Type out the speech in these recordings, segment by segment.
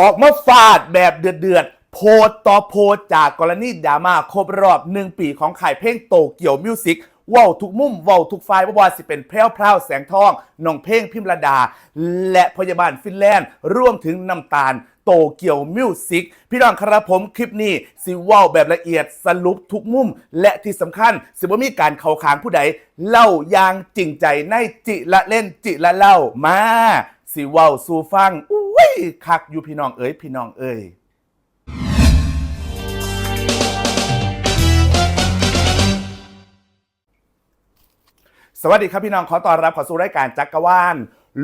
ออกมาฟาดแบบเดือดๆ โพสต์ต่อโพสต์จากกรณีดราม่าครบรอบหนึ่งปีของข่ายเพลงโตเกียวมิวสิกว้าทุกมุมว้าทุกฝ่ายบ่ว่าสิเป็นแพรวพราวแสงทองน้องเพลงพิมระดา และพยาบาลฟินแลนด์ร่วมถึงน้ำตาลโตเกียวมิวสิกพี่น้องครับผมคลิปนี้สิว้าแบบละเอียดสรุปทุกมุม และที่สำคัญ สิบ่มีการเข้าขางผู้ใด เล่าอย่างจริงใจในจิละเล่นจิละเล่ามา สิว้าสู่ฟังอุ้ ยคักอยู่พี่น้องเอ๋ยพี่น้องเอ๋ยสวัสดีครับพี่น้องขอต้อนรับเข้าสู่รายการจักรวาล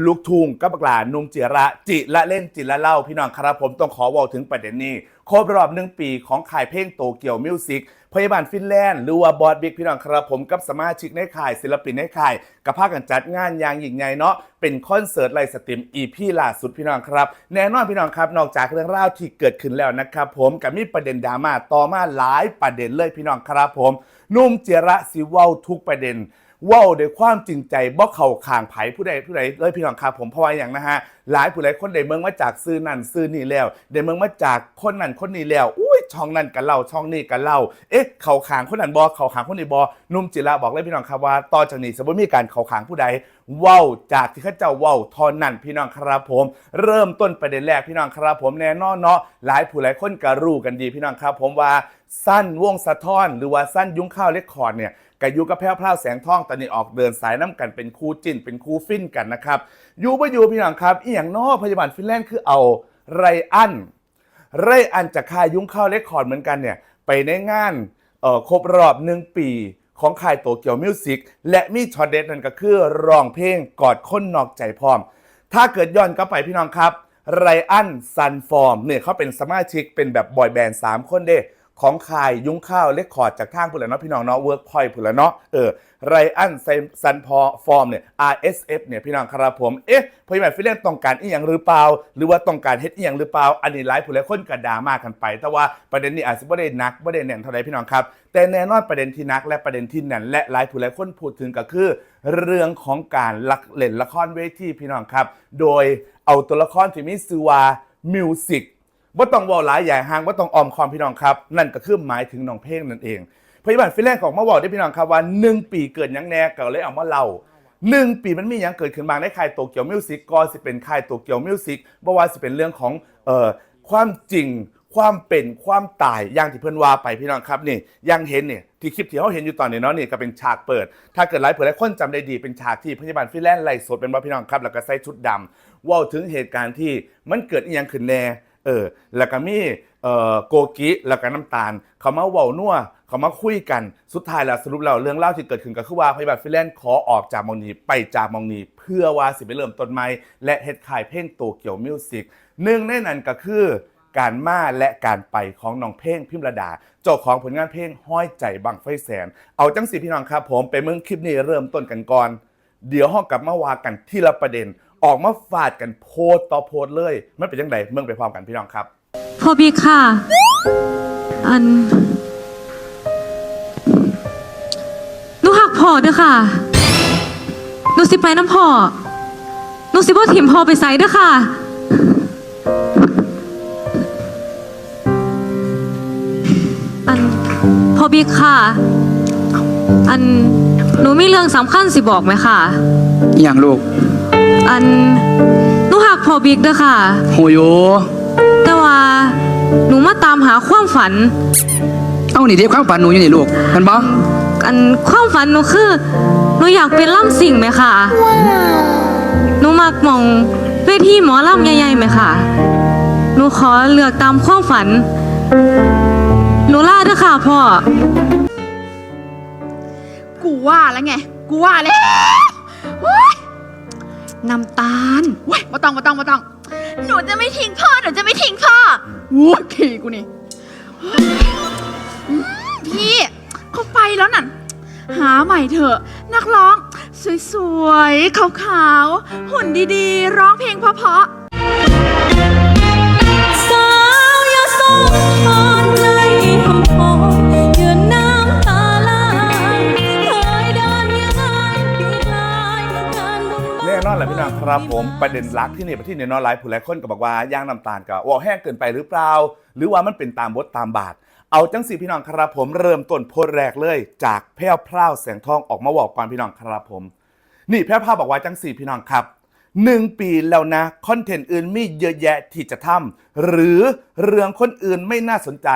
ลูกทุ่งกับกหลานุ่มจิระ จิละเล่นจิละเล่า พี่น้องครับผมต้องขอวอาถึงประเด็นนี้ครบรอบหนึ่งปีของค่ายเพลงโตเกียวมิวสิกพยาบาลฟินแลนด์หรือว่าบอสบิ๊กพี่น้องครับผมกับสมาชิกในค่ายศิลปินในค่ายกับพาคกันจัดงานอย่างยิ่งใหญ่เนาะเป็นคอนเสิร์ตไลฟ์สตรีมอีพีล่าสุดพี่น้องครับ แน่นอนพี่น้องครับ นอกจากเรื่องราวที่เกิดขึ้นแล้วนะครับผมกับมีประเด็นดราม่าต่อมาหลายประเด็นเลยพี่น้องครับผมนุ่มเจระสิเว้าทุกประเด็น เว้าด้วยความจริงใจบ่เข้าขางไผผู้ใดผู้ใดเลยพี่น้องครับผมเพราะว่าอย่างนะฮะหลายผู้หลายคนได้เมืองมาจากซื้อนั่นซื้อนี่แล้วได้เมืองมาจากคนนั่นคนนี้แล้วอุ้ยช่องนั่นกันเล่าช่องนี้กันเล่าเอ๊ะเข้าขางคนนั้นบ่เข้าขางคนนี้บ่นุ่มจิระบอกเลยพี่น้องครับว่าต่อจากนี้สมมติมีการเข้าขางผู้ใดเว้าจากที่เขาเจ้าเว้าทอนนั่นพี่น้องครับผม เริ่มต้นประเด็นแรกพี่น้องครับผมแน่นอนเนาะหลายผู้หลายคนก็รู้กันดีพี่น้องครับผมว่าสั้นวงสะท้อนหรือว่าสั้นยุ้งข้าวเลคคอร์ดเนี่ย กับยูกับแพ้วพราแสงทองตอนนี้ออกเดินสายน้ำกันเป็นคู่จิ้นเป็นคู่ฟินกันนะครับยูบ่ยูพี่น้องครับอีอย่างนอพยาบาลฟินแลนด์คือเอาไรอันไรอันจากค่ายยุ้งข้าวเลคคอร์ดเหมือนกันเนี่ยไปในงานเอ่อครบรอบหนึ่งปีของค่ายโตเกียวมิวสิกและมีช็อตเด็ดนั่นก็คือร้องเพลงกอดคนนอกใจพร้อม ถ้าเกิดย้อนกลับไปพี่น้องครับไรอันซันฟอร์มเนี่ยเขาเป็นสมาชิกเป็นแบบบอยแบนด์3คนเด้ ของค่ายยุ้งข้าวเลคคอร์ดจากทางผู้นละเนาะพี่น้องเนาะเวิร์กพอยต์ผู้นละเนาะเออไรอันซันพอฟอร์มเนี่ย RSF เนี่ยพี่น้องครับผมเอ๊ะพยาบาลฟิลเลนต้องการอีหยังหรือเปล่า หรือว่าต้องการเฮ็ดอีหยังหรือเปล่า อันนี้หลายผู้หลายคนกระดามากกันไป แต่ว่าประเด็นนี้อาจจะไม่ได้นักไม่ได้แน่นเท่าไรพี่น้องครับ แต่แน่นอนประเด็นที่นักและประเด็นที่แน่นและหลายผู้หลายคนพูดถึงก็คือ เรื่องของการลักเล่นละครเวทีพี่น้องครับ โดยเอาตัวละครที่มีชื่อว่ามิวสิก ว่าต้องวอลหลายใหญ่ห่างว่าต้องออมคอมพี่น้องครับ นั่นก็คือหมายถึงน้องเพลงนั่นเองพยาบาลฟิแลนด์ของมาบอกได้พี่น้องครับว่า 1 ปีเกิดยังแน่ก็เลยเอามาเล่าหนึ่งปีมันมีหยังเกิดขึ้นบางในค่ายโตเกียวมิวสิกก็สิเป็นค่ายโตเกียวมิวสิกบ่ว่าสิเป็นเรื่องของเอ่อความจริงความเป็นความตายอย่างที่เพื่อนว่าไปพี่น้องครับนี่ยังเห็นเนี่ยที่คลิปที่เขาเห็นอยู่ตอนนี้เนาะนี่ก็เป็นฉากเปิด ถ้าเกิดหลายเผื่อหลายคนจำได้ดีเป็นฉากที่พยาบาลฟิแลนด์ไล่สดเป็นว่าพี่น้องครับแล้วก็ใส่ชุดดำว่าถึงเหตุการณ์ที่มันเกิดอีหยังขึ้นแน่ เออ แล้วก็มีเอ่อโกกิแล้วก็น้ำตาล เขามาเว้านัวเขามาคุยกัน สุดท้ายแล้วสรุปแล้วเรื่องเล่าวที่เกิดขึ้นก็คือว่าพยาบาลฟิแลนด์ขอออกจากมองนีไปจากมองนีเพื่อว่าสิไปเริ่มต้นใหม่และเฮ็ดขายเพลงโตเกียวมิวสิกหนึ่งในนั้นก็คือ การมาและการไปของน้องเพลงพิมระดา เจ้าของผลงานเพลงห้อยใจบังไฟแสน เอาจังสีพี่น้องครับผมไปเมืองคลิปนี้เริ่มต้นกันก่อน เดี๋ยวห้องกลับมาว่ากันที่ละประเด็น ออกมาฟาดกันโพสต์ต่อโพสต์เลย มันเป็นยังไงเมืองไปพร้อมกันพี่น้องครับพ่อบิ๊กค่ะ อันหนูหักพ่อเด้อค่ะหนูสิไปน้ำพ่อหนูสิบ่ถิ่มพ่อไปใส่เด้อค่ะ อันพ่อบิ๊กค่ะ อันหนูมีเรื่องสำคัญสิบอกไหมค่ะอหย่างลูก อันหนูหักพ่อบิ๊กเด้อค่ะโหโยแต่ว่าหนูมาตามหาความฝัน เอ้านี่เด็กความฝันหนูอยู่นี่ลูกแมันบ่อันความฝันหนูคือหนูอยากเป็นล่ำสิ่งไหมค่ะหนูมักหมองเวทีหมอล่ำใหญ่ๆไหมค่ะหนูขอเลือกตามความฝันหนูล่าเด้อค่ะพ่อ กูว่าแล้วไง กูว่าแล้วเว้ย น้ำตาลเว้ยมาต้องมาต้องมาต้องหนูจะไม่ทิ้งพ่อ หนูจะไม่ทิ้งพ่อว้ยขี่กูนี่เฮ้ยอืมพี่เขาไปแล้วนั่น หาใหม่เถอะ นักร้อง สวยๆ ขาวๆ หุ่นดีๆ ร้องเพลงเพราะๆ สาวยาโสธร คยเดินยังไงปีกลายการบุญแน่นอนแหละพี่น้องคครับผมประเด็นหลักที่นี่ประเทศเนี่ยเนอหลายผู้หลายคนก็บอกว่าย่างน้ำตาลก็ว่าแห้งเกินไปหรือเปล่า หรือว่ามันเป็นตามบทตามบาท เอาจังสีพี่น้องครับผมเริ่มต้นโพสต์แรกเลย จากแพร่วพราวแสงทองออกมาบอกก่อนพี่น้องครับผม นี่แพร่วพราวบอกว่าจังสีพี่น้องครับหนึ่งปีแล้วนะ คอนเทนต์อื่นมีเยอะแยะที่จะทำหรือเรื่องคนอื่นไม่น่าสนใจ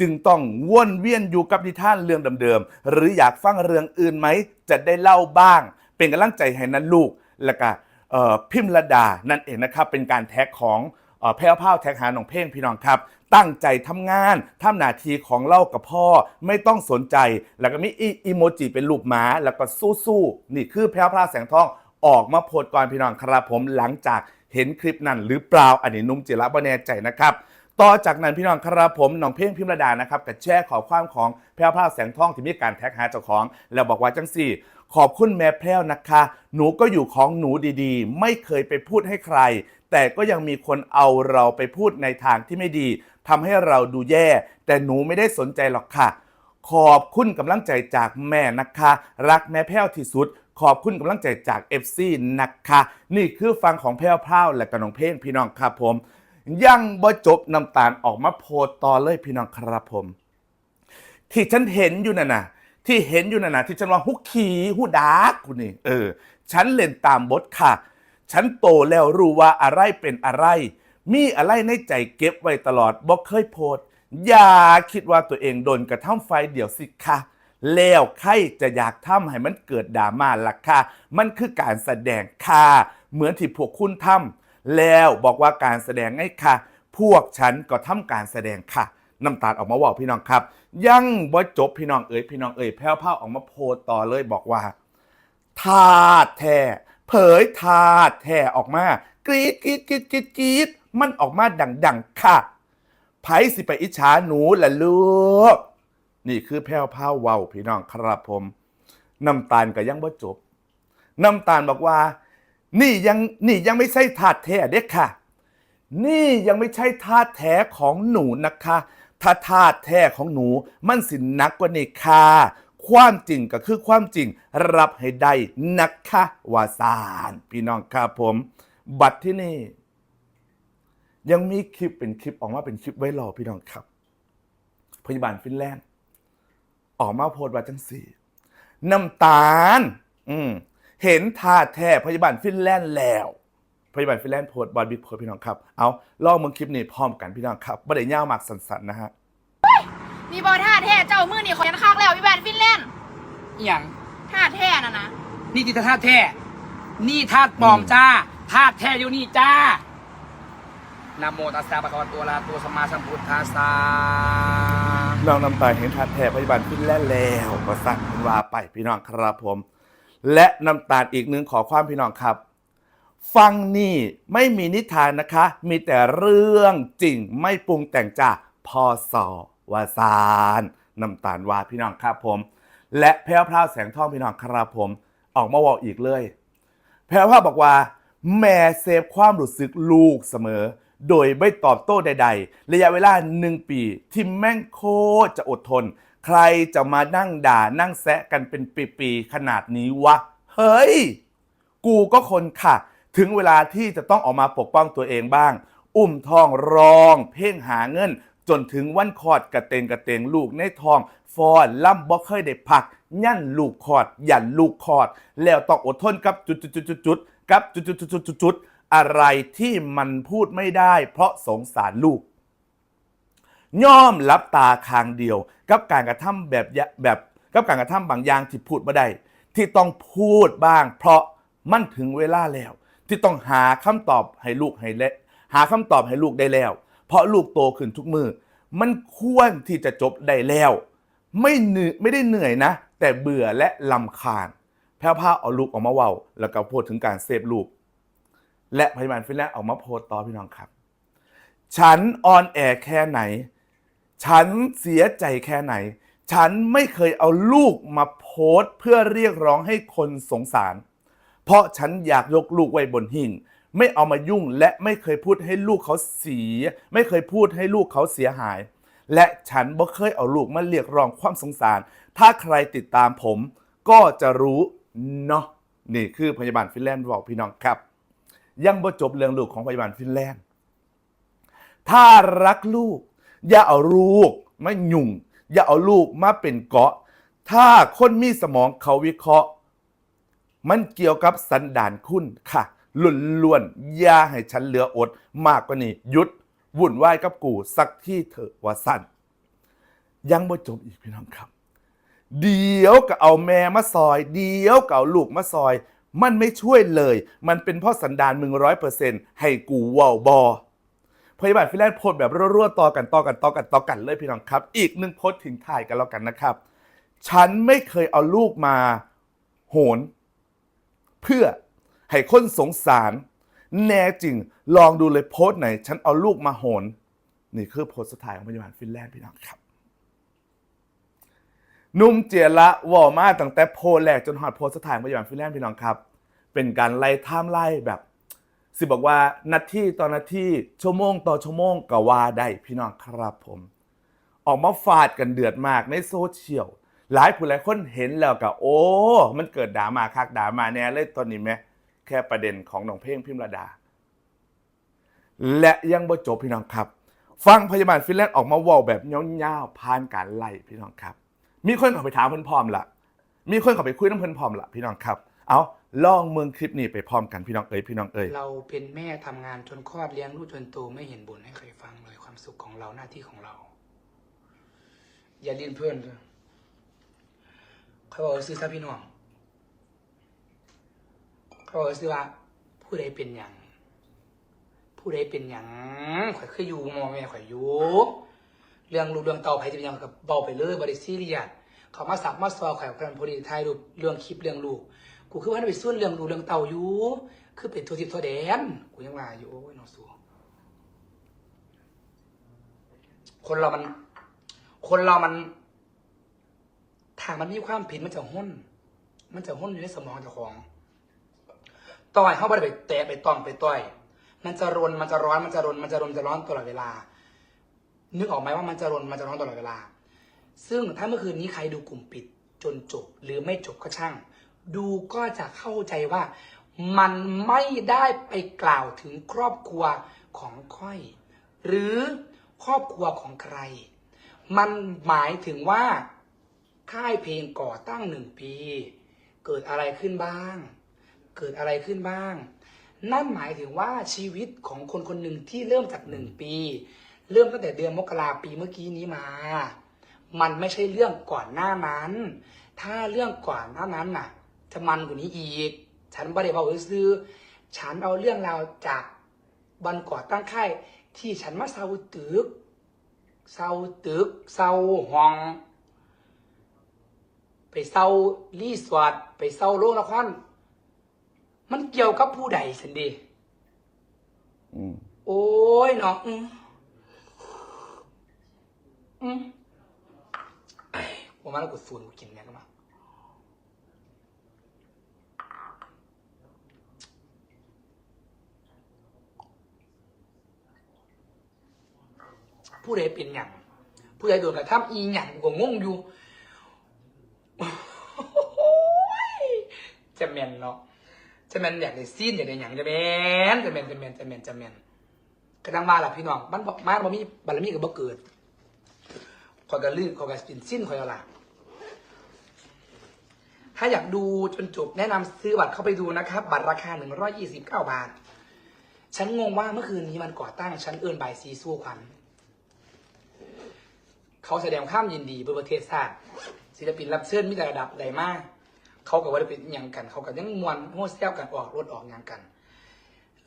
จึงต้องวนเวียนอยู่กับนิทานเรื่องเดิมๆหรืออยากฟังเรื่องอื่นไหมจะได้เล่าบ้าง เป็นกำลังใจให้นั้นลูกแล้วก็ พิมระดานั่นเองนะครับเป็นการแท็กของเอ่อแพร่วพราวแท็กหาหนองเพ่งพี่น้องครับ ตั้งใจทำงานทำหน้าที่ของเล่ากับพ่อไม่ต้องสนใจ แล้วก็มีอีโมจิเป็นรูปหมาแล้วก็สู้ๆนี่คือแพร่วพราวแสงทองออกมาโพสต์ก่อนพี่น้องครับผมหลังจากเห็นคลิปนั้นหรือเปล่าอันนี้นุ่มจิระบ่แน่ใจนะครับต่อจากนั้นพี่น้องครับผมน้องเพ่งพิมระดานะครับกับแชร์ขอความของแพรวพราวแสงทองที่มีการแท็กหาเจ้าของ แล้วบอกว่าจังสี่ ขอบคุณแม่แพรวนะคะ หนูก็อยู่ของหนูดีๆ ไม่เคยไปพูดให้ใคร แต่ก็ยังมีคนเอาเราไปพูดในทางที่ไม่ดีทำให้เราดูแย่ แต่หนูไม่ได้สนใจหรอกค่ะ ขอบคุณกำลังใจจากแม่นะคะ รักแม่แพ้วที่สุด ขอบคุณกำลังใจจาก FC นะคะ นี่คือฟังของแพ้วพราวและกระนองเพลงพี่น้องครับผม ยังบ่จบน้ำตาลออกมาโพสต์ต่อเลยพี่น้องครับผม ที่ฉันเห็นอยู่น่ะนะ ที่เห็นอยู่น่ะนะที่ฉันว่าฮุกขีฮุดาร์กคุณนี่เออ ฉันเล่นตามบทค่ะ ฉันโตแล้วรู้ว่าอะไรเป็นอะไร มีอะไรในใจเก็บไว้ตลอดบอกเคยโพสต์อย่าคิดว่าตัวเองโดนกระทำไฟเดี๋ยวสิค่ะแล้วใครจะอยากทำให้มันเกิดดราม่าล่ะค่ะ มันคือการแสดงค่ะเหมือนที่พวกคุณทำแล้วบอกว่าการแสดงไงค่ะ พวกฉันก็ทำการแสดงค่ะ น้ำตาลออกมาบอกพี่น้องครับ ยังบ่จบพี่น้องเอ๋ยพี่น้องเอ๋ยแพ้วพ้าออกมาโพต่อเลยบอกว่าทาดแท้เผยทาดแท้ออกมากรีดกรีดกรีดกรีดกรีดมันออกมาดังๆค่ะไผสิไปอิจฉาหนูละลูกนี่คือแพ้วพ้าเว้าพี่น้องครับผมน้ำตาลก็ยังบ่จบน้ำตาลบอกว่า นี่ยังนี่ยังไม่ใช่ทาดแท้เด็กค่ะ นี่ยังไม่ใช่ทาสแท้ของหนูนะคะ ถ้าทาสแท้ของหนู มันสินนักกว่านี้ค่ะความจริงก็คือความจริงรับให้ได้นะคะวาสานพี่น้องครับผม บัตรที่นี่ ยังมีคลิปเป็นคลิปออกมาเป็นคลิปไว้รอพี่น้องครับ พยาบาลฟินแลนด์ ออกมาโพสต์ว่าจังสี่น้ำตาล อืมเห็นท่าแท้พยาบาลฟินแลนด์แล้ว พยาบาลฟินแลนด์โพสต์บอลบิ๊กโพสต์พี่น้องครับ เอาลองมึงคลิปนี้พร้อมกันพี่น้องครับบ่ได้ย่าวมากสันๆนะฮะนี่บอท่าแท้เจ้ามือนี่ขอยันคักแล้วพี่แบนฟินแลนด์อหย่างท่าแท้น่ะนะนี่ที่ธาตุแท้ นี่ธาตุปลอมจ้าธาตุแท้อยู่นี่จ้านะโมตัสสะปะคะวะโตอะระหะโตสัมมาสัมพุทธัสสะน้องน้ำตาลเห็นท่าแท้พยาบาลฟินแลนด์แล้วก็สั่งเป็นว่าไปพี่น้องครับผม และน้ำตาลอีกหนึ่งขอความพี่น้องครับ ฟังนี่ไม่มีนิทานนะคะ มีแต่เรื่องจริงไม่ปรุงแต่งจ้าพอสอวาสานน้ำตาลวาพี่น้องครับผม และแพรวพราวแสงทองพี่น้องครับผม ออกมาบอกอีกเลย แพรวพราวบอกว่า แม่เซฟความรู้สึกลูกเสมอ โดยไม่ตอบโต้ใด ๆ ระยะเวลาหนึ่งปีที่แม่งโคตรจะอดทน ใครจะมานั่งด่านั่งแซะกันเป็นปี ๆ ขนาดนี้วะ เฮ้ย กูก็คนค่ะ ถึงเวลาที่จะต้องออกมาปกป้องตัวเองบ้าง อุ้มทองรอง เพ่งหาเงิน จนถึงวันคอดกระเตงกระเตงลูกในทอง ฟอนล่ำบ่เคยได้พัก ยั่นลูกคอด ยันลูกคอด แล้วต้องอดทนกับจุดจุดจุดจุดจุดกับจุดจุดจุดจุดจุดจุดอะไรที่มันพูดไม่ได้ เพราะสงสารลูกย่อมรับตาคางเดียว กับการกระทำแบบแบบกับการกระทำบางอย่างที่พูดไม่ได้ ที่ต้องพูดบ้าง เพราะมันถึงเวลาแล้ว ที่ต้องหาคำตอบให้ลูกให้เละหาคำตอบให้ลูกได้แล้ว เพราะลูกโตขึ้นทุกมือมันควรที่จะจบได้แล้ว ไม่เหนื่อยไม่ได้เหนื่อยนะ แต่เบื่อและลำคาญแพร่ผ้าเอาลูกออกมาเว้า แล้วก็พูดถึงการเสพลูก และพยาบาลฟินแลนด์ออกมาโพสต์ต่อพี่น้องครับ ฉันออนแอร์แค่ไหน ฉันเสียใจแค่ไหน ฉันไม่เคยเอาลูกมาโพสต์เพื่อเรียกร้องให้คนสงสาร เพราะฉันอยากยกลูกไว้บนหิ่ง ไม่เอามายุ่งและไม่เคยพูดให้ลูกเขาเสีย ไม่เคยพูดให้ลูกเขาเสียหาย และฉันบ่เคยเอาลูกมาเรียกร้องความสงสาร ถ้าใครติดตามผม ก็จะรู้เนาะนี่คือพยาบาลฟินแลนด์บอกพี่น้องครับ ยังบ่จบเรื่องลูกของพยาบาลฟินแลนด์ ถ้ารักลูก อย่าเอาลูกมายุ่ง อย่าเอาลูกมาเป็นเกาะ ถ้าคนมีสมองเขาวิเคราะห์ มันเกี่ยวกับสันดานคุณค่ะล้วนๆอย่าให้ฉันเหลืออด มากกว่านี้หยุดวุ่นวายกับกูสักที่เถอะว่าสั้นยังบ่จบอีกพี่น้องครับ เดี๋ยวก็เอาแม่มาซอย เดี๋ยวก็เอาลูกมาซอย มันไม่ช่วยเลย มันเป็นพราะสันดานมึงร้อยเปอร์เซ็นต์ให้กูว่าวบอพยาบาลฟิแลนด์โพสแบบรัวๆต่อกันต่อกันต่อกันต่อกันเลยพี่น้องครับ อีกหนึ่งโพสต์ถึงถ่ายกันแล้วกันนะครับ ฉันไม่เคยเอาลูกมา โหน เพื่อให้คนสงสาร แน่จริง ลองดูเลยโพสต์ไหน ฉันเอาลูกมาโหน นี่คือโพสต์สุดท้ายของพยาบาลฟินแลนด์พี่น้องครับ นุ่มเจียละวอมาตั้งแต่โพแรกจนฮอดโพสต์สุดท้ายของพยาบาลฟินแลนด์พี่น้องครับ เป็นการไล่ไทม์ไล่แบบ สิบอกว่านาทีต่อนาทีชั่วโมงต่อชั่วโมงก็ว่าได้พี่น้องครับผม ออกมาฟาดกันเดือดมากในโซเชียล หลายผู้หลายคนเห็นแล้วก็โอ้ มันเกิดดรามาคักดรามาแน่เลยตอนนี้ไหมแค่ประเด็นของน้องเพลงพิมระดา และยังบ่จบพี่น้องครับ ฟังพยาบาลฟินแลนด์ออกมาว่าแบบเยาๆผ่านการไล่พี่น้องครับ มีคนเข้าไปถามเพิ่นพร้อมละมีคนเข้าไปคุยน้ำเพิ่นพร้อมละพี่น้องครับ เอาลองเมืองคลิปนี้ไปพร้อมกันพี่น้องเอ๋ยพี่น้องเอ๋ยเราเป็นแม่ทำงานจนคลอดเลี้ยงลูกจนโตไม่เห็นบ่นให้ใครฟังเลยความสุขของเราหน้าที่ของเรา อย่าเลียนเพื่อนเลย เขาบอกซื้อซะพี่น้องเขาบอกซื้อว่า ผู้ใดเป็นอย่าง ผู้ใดเป็นอย่างข่อยเคยอยู่มอแม่ข่อยอยู่เรื่องรูปเรื่องเตาไผ่จะเป็นหยังกับเบาไปเลยบริซีเรียเขามาสับมาซอข่อยกันพอดีถ่ายรูปเรื่องคลิปเรื่องลูกกูคือว่าไปส่วนเรื่องรูปเรื่องเตาอยู่คือเป็นตัวทิพย์ตัวแดนกูยังว่าอยู่โอ้ยน้องสัวคนเรามัน คนเรามัน ถ้ามันมีความผิดมันจะห้น มันจะห้นอยู่ในสมองเจ้าของ ต่อยเข้าไปไปแตะไปต้องไปต่อย มันจะรนมันจะร้อนมันจะรนมันจะรนมันจะร้อนตลอดเวลา นึกออกไหมว่ามันจะรนมันจะร้อนตลอดเวลา ซึ่งถ้าเมื่อคืนนี้ใครดูกลุ่มปิดจนจบหรือไม่จบก็ช่าง ดูก็จะเข้าใจว่า มันไม่ได้ไปกล่าวถึงครอบครัวของค่อย หรือครอบครัวของใคร มันหมายถึงว่า ค่ายเพลงก่อตั้งหนึ่งปี เกิดอะไรขึ้นบ้าง เกิดอะไรขึ้นบ้าง นั่นหมายถึงว่าชีวิตของคนคนหนึ่งที่เริ่มจากหนึ่งปี เริ่มตั้งแต่เดือนมกราปีเมื่อกี้นี้มา มันไม่ใช่เรื่องก่อนหน้านั้น ถ้าเรื่องก่อนหน้านั้นน่ะ จะมันกว่านี้อีก ฉันไม่ได้บอกซื้อ ฉันเอาเรื่องราวจากบันก่อตั้งค่ายที่ฉันมาเซาตึกเซาตึกเซาห้อง ไปเซารีสอร์ทไปเซาโรงละครมันเกี่ยวกับผู้ใดสันดีอืมโอ้ยเนาะอืมอืมไอ้ผมมาแล้วกูสูนกูกินเนี่ยก็มาผู้ใดเป็นหยังผู้ใดโดนกระทำอีหยังกูก็งงอยู่ จะแมนเนาะจะแมนอยากได้ซีนอยากได้หยังจะแมนจะแมนจะแมนจะแมนจะแมนกระดังมาล่ะพี่น้องมันบอกมาบ่มีบารมีก็บ่เกิดขอยก็ลื่นขอยก็เป็นสิ้นขอยเอาล่ะถ้าอยากดูจนจบแนะนำซื้อบัตรเข้าไปดูนะครับ บัตรราคา 129 บาท ฉันงงว่าเมื่อคืนนี้มันก่อตั้ง ฉันเอินบายซีสู้ขวัญเขาแสดงความยินดีเพื่อประเทศชาติศิลปินรับเชิญมีแต่ระดับใดมาก เขากับว่าได้เป็นยังกัน เขากับยังมวนโม้แซวกันออกรถออกหยังกัน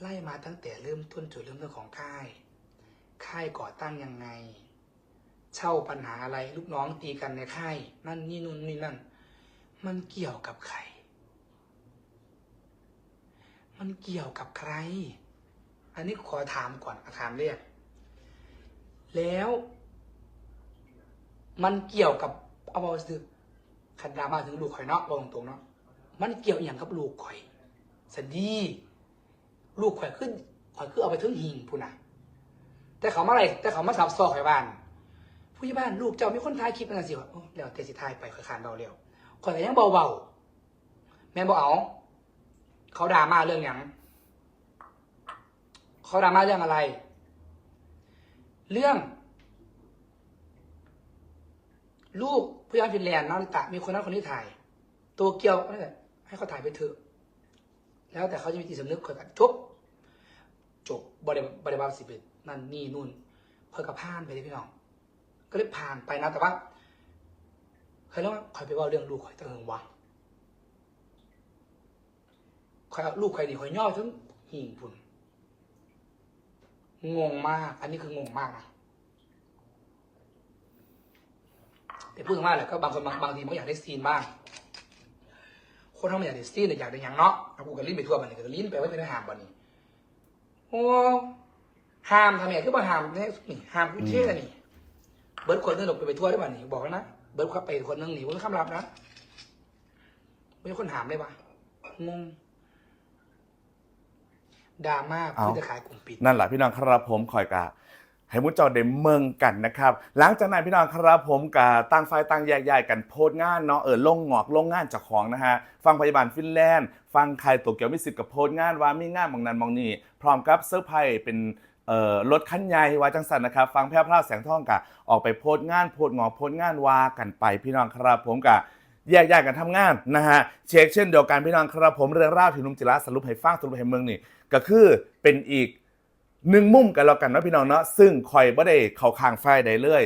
ไล่มาตั้งแต่เริ่มต้นจุดเริ่มต้นของค่าย ค่ายก่อตั้งยังไง เช่าปัญหาอะไรลูกน้องตีกันในค่าย นั่นนี่นู่นนี่นั่น มันเกี่ยวกับใคร มันเกี่ยวกับใคร อันนี้ขอถามก่อนถามเรียก แล้ว มันเกี่ยวกับเอาบอกซื้อ ขันดรามาถึงลูกข่อยเนาะบอกตรงๆเนาะมันเกี่ยวอย่างกับลูกข่อยสันดีลูกข่อยขึ้นข่อยคือเอาไปถึงหิงพูนน่ะ แต่เขามาอะไรแต่เขามาสับซอกข่อยบ้าน ผู้ใหญ่บ้านลูกเจ้ามีคนถ่ายคลิปนั่นสิวะโอ้แล้วแต่สิถ่ายไปข่อยขานเบาเร็วข่อยก็ยังเบาๆแม่นบ่เอาเขาด่ามาเรื่องหยังเขาดราม่าเรื่องอะไร เรื่อง ลูก พยานฟินแลนด์นาริตะมีคนนั้นคนนี้ถ่าย ตัวเกียวนั่แหละให้เขาถ่ายไปเถอะ แล้วแต่เขาจะมีจิตสำนึกเขาจบจบบริบริบาลสิบเอ็ดนั่นนี่นู่นเพื่อกระพานไปเลยพี่น้อง ก็เลยผ่านไปนะแต่ว่าเคยเล่าว่าคอยไปว่าเรื่องลูกคอยตะเหิงวะคอยลูกคอยนี่คอยย่อทั้งหิ่งพุ่นงงมาก อันนี้คืองงมากนะ แต่พูดถึงว่าแหละก็บางคนบางบางทีมันก็อยากได้ซีนบ้าง คนเขาไม่อยากได้ซีนแต่อยากได้หยังเนาะเอากูก็ลิ้นไปทั่วบันนี้ก็ลิ้นไปไว้เป็นหามบันนี้โอ้ห้ามทำไงคือบ่ห้ามเนี่ยนี่ห้ามกูเท่เลยนี่เบิร์ดคนนึงหลบไปไปทั่วได้บันนี้บอกแล้วนะเบิร์ดขับไปคนนึงหนีว่าคำรับนะไม่ใช่คนหามเลยปะงงดราม่าเอ้าเพื่อจะขายกลุ่มปิด นั่นแหละพี่น้องครับผมคอยกะ ให้มุดจอได้เมืองกันนะครับ หลังจากนั้นพี่น้องครับผมกะตั้งไฟตั้งแยกย้ายกันโพสงานเนาะเออลงงอกลงงานจากของนะฮะฟังพยาบาลฟินแลนด์ ฟังใครตัวเกี่ยวมิสิทธิ์กับโพสงานว่ามีงานบางนั้นบางนี้พร้อมกับเซอร์ไพรส์เป็นเอ่อรถคันใหญ่ว่าจังสันนะครับ ฟังแพร่พราวแสงท่องกะออกไปโพสงานโพสงอกโพสงานว่ากันไปพี่น้องครับผมกะแยกย้ายกันทำงานนะฮะเช็คเช่นเดียวกันพี่น้องครับผมเรื่องราวที่หนุ่มจิระสรุปให้ฟังสรุปให้เมืองนี่ก็คือเป็นอีก หนึ่งมุมกันแล้วกันนะพี่น้องเนาะซึ่งคอยบ่ได้เข้าข้างฝ่ายใดเลย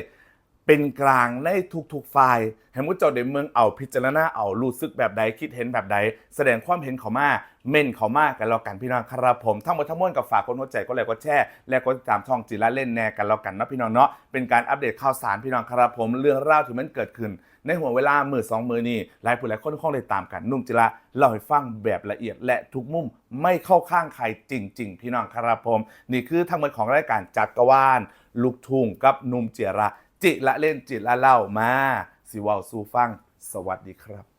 เป็นกลางในทุกๆฝ่ายให้มุดเจ้าเดเมืองเอาพิจารณาเอารู้สึกแบบใดคิดเห็นแบบใด แสดงความเห็นเขามาเม่นเขามากกันแล้วกันพี่น้องครับผมทั้งหมดทั้งมวลกับฝากคนหัวใจก็เลยก็แช่และก็ตามช่องจิระเล่นแน่กันแล้วกันนะพี่น้องเนาะเป็นการอัปเดตข่าวสารพี่น้องครับผมเรื่องราวที่มันเกิดขึ้น ในหัวเวลามือสองมือนี่หลายผู้หลายคนคงเลยตามกันนุ่มจิระเล่าให้ฟังแบบละเอียดและทุกมุมไม่เข้าข้างใครจริง ๆ พี่น้องครับผม นี่คือทั้งหมดของรายการจักรวาลลูกทุ่งกับนุ่มเจยระจิละเล่นจิละเล่ามาสิวาสู่ฟัง สวัสดีครับ